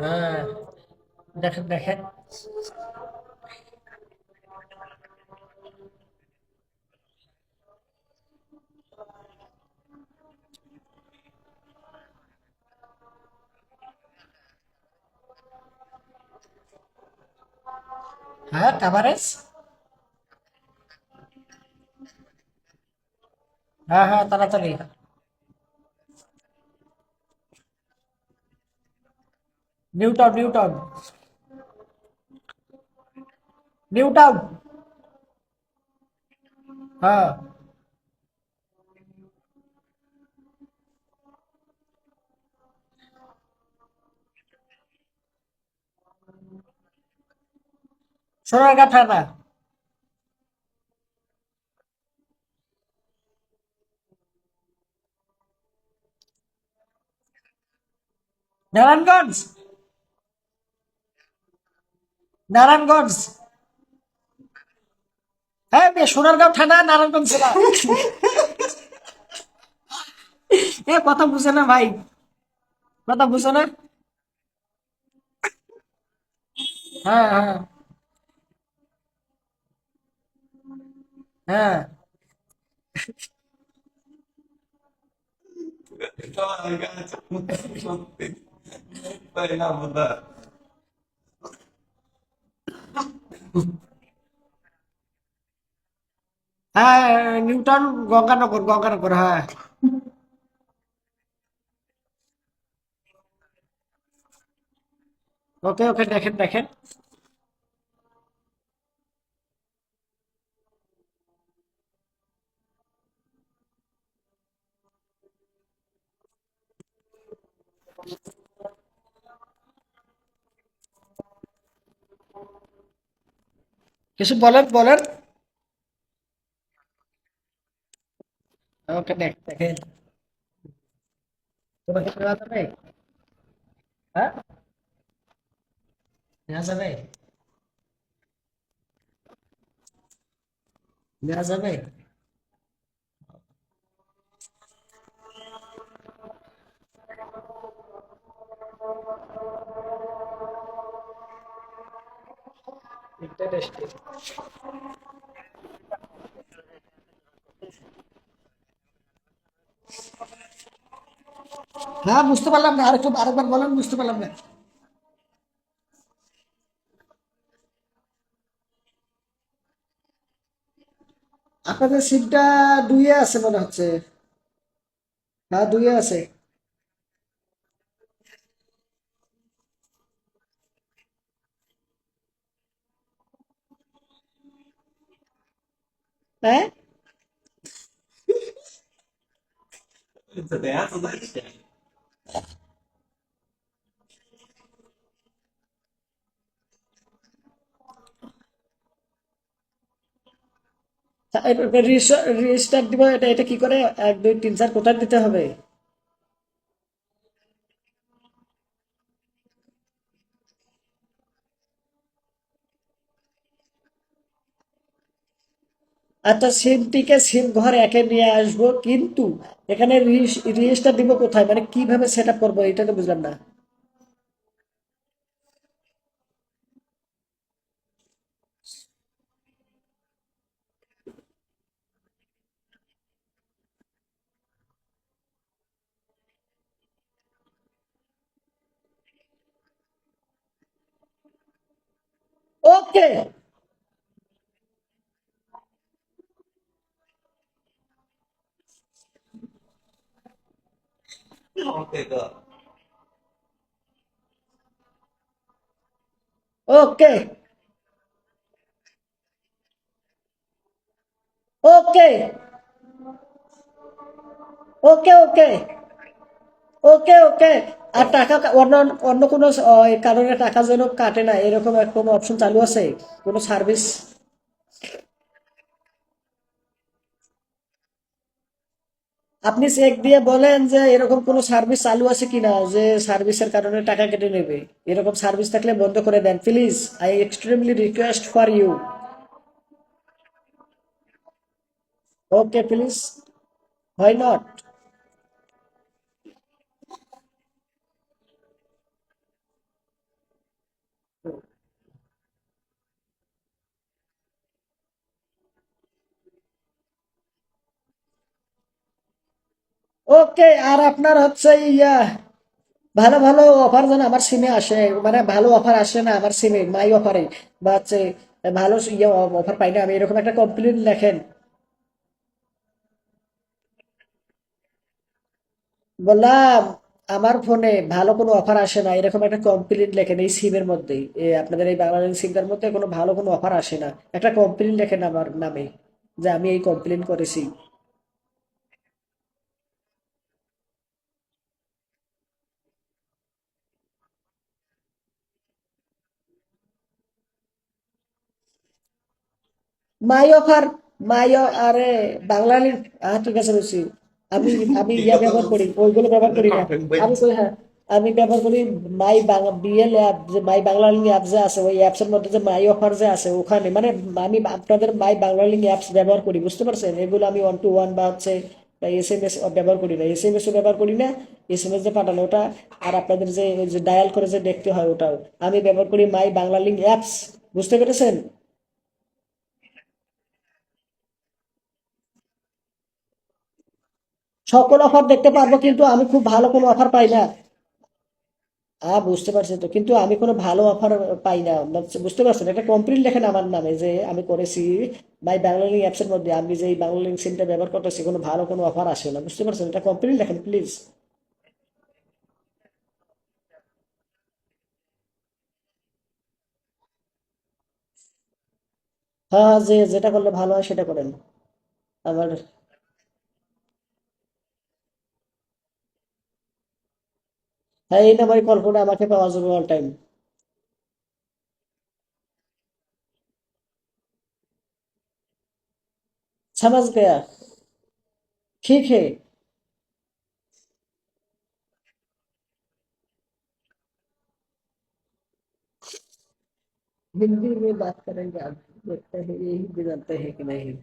হ্যাঁ দেখেন দেখেন হ্যাঁ কাভারেজ হ্যাঁ হ্যাঁ তাড়াতাড়ি new town new town new town হ্যাঁ সোনারগাঁ থানা নারায়ণগঞ্জ নারায়ণগঞ্জ। হ্যাঁ বে, সোনারগাঁও থানা নারায়ণগঞ্জ জেলা। এ কথা বুঝে না ভাই। কথা বুঝে না? হ্যাঁ হ্যাঁ। হ্যাঁ। Vai হ্যাঁ নিউটন গঙ্গানগর গঙ্গানগর হ্যাঁ। ওকে ওকে দেখেন দেখেন। কিছু বলেন বলেন। ওকে দেখ দেখেন। তোমাকে নেওয়া যাবে হ্যাঁ? নেওয়া যাবে? নেওয়া যাবে? হ্যাঁ বুঝতে পারলাম না, আরেকটু, আরেকবার বলেন, বুঝতে পারলাম না। আপনাদের সিটটা দুইয়ে আছে মনে হচ্ছে। হ্যাঁ দুইয়ে আছে। হ্যাঁ? রেজিস্টার দিব এটা এটা কি করে এক দুই তিন চার কোথায় দিতে হবে আচ্ছা সিমটিকে সিম ঘর একে নিয়ে আসব, কিন্তু এখানে রেজিস্টার দিব কোথায়? মানে কীভাবে সেট আপ করব? এটা তো বুঝলাম না। ওকে ওকে ওকে ওকে ওকে ওকে ওকে আর টাকা অন্য অন্য কোনো কারণে টাকা যেন কাটে না, এরকম কোনো অপশন চালু আছে? কোনো সার্ভিস আপনি চেক দিয়ে বলেন যে এরকম কোনো সার্ভিস চালু আছে কিনা, যে সার্ভিসের কারণে টাকা কেটে নেবে। এরকম সার্ভিস থাকলে বন্ধ করে দেন। Please I extremely request for you okay please why not okay আর আপনার হচ্ছে ইয়া, ভালো ভালো অফার যেন আমার সিমে আসে। মানে ভালো অফার আসে না আমার সিমে মাই অফারে বা হচ্ছে ভালো ইয়ে অফার পাই না আমি, এরকম একটা কমপ্লেন লেখেন। বললাম, আমার ফোনে ভালো কোনো অফার আসে না, এরকম একটা কমপ্লেন লেখেন এই সিমের মধ্যেই এ আপনাদের এই বাংলাদেশ সিমটার মধ্যে কোনো ভালো কোনো অফার আসে না। একটা কমপ্লেন লেখেন আমার নামে, যে আমি এই কমপ্লেন করেছি। মাই অফার মাই আরে বাংলা আহ ঠিক আছে বুঝছি আমি আমি ইয়া ব্যবহার করি ওইগুলো ব্যবহার করি না। আমি কই হ্যাঁ আমি ব্যবহার করি মাই বাংলা বিএল অ্যাপ যে মাই বাংলা লিঙ্ক অ্যাপ যে আছে ওই অ্যাপসের মধ্যে যে মাই অফার যে আছে ওখানে মানে আমি আপনাদের মাই বাংলা লিঙ্ক অ্যাপস ব্যবহার করি বুঝতে পারছেন? এগুলো আমি ওয়ান টু ওয়ান বা হচ্ছে এস এম এস ব্যবহার করি না। এস এম এসও ব্যবহার করি না এস এম এস যে পাঠানো ওটা আর আপনাদের যে যে ডায়াল করে যে দেখতে হয় ওটাও। আমি ব্যবহার করি মাই বাংলা লিঙ্ক অ্যাপস বুঝতে পেরেছেন? সকল অফার দেখতে পারব কিন্তু আমি খুব ভালো কোনো অফার পাই না। হ্যাঁ বুঝতে পারছি তো? কিন্তু আমি কোনো ভালো অফার পাই না। বুঝতে পারছেন? একটা কমপ্লেন লেখেন আমার নামে যে আমি করেছি মাই বাংলালিং অ্যাপসের মধ্যে। আমি যে এই বাংলালিং সিমটা ব্যবহার করতেছি কোনো ভালো কোনো অফার আসে না। বুঝতে পারছেন? এটা কমপ্লেন লেখেন প্লিজ হ্যাঁ, যে যেটা করলে ভালো হয় সেটা করেন। আমার হ্যাঁ এই নাম্বারে কল করে আমাকে পাওয়া যাবে অল টাইম समझ गया ठीक है हिंदी में बात करेंगे आप देखते हैं ये हिंदी जानते हैं कि नहीं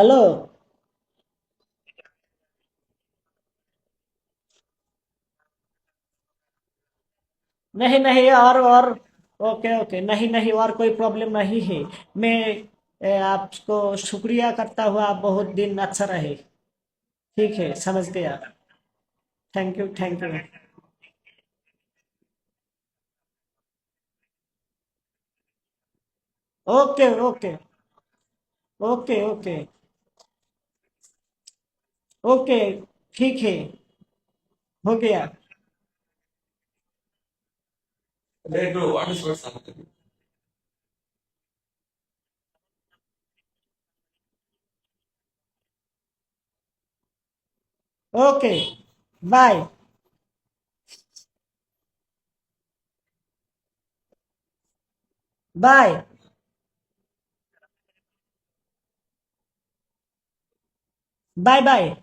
हेलो नहीं नहीं, और और ओके ओके नहीं नहीं, और कोई प्रॉब्लम नहीं है. मैं आपको शुक्रिया करता हुआ आप बहुत दिन अच्छा रहे. ठीक है समझ गया thank you thank you okay okay okay okay okay ठीक है। हो गया। Okay bye. Bye. Bye bye.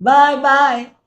Bye bye.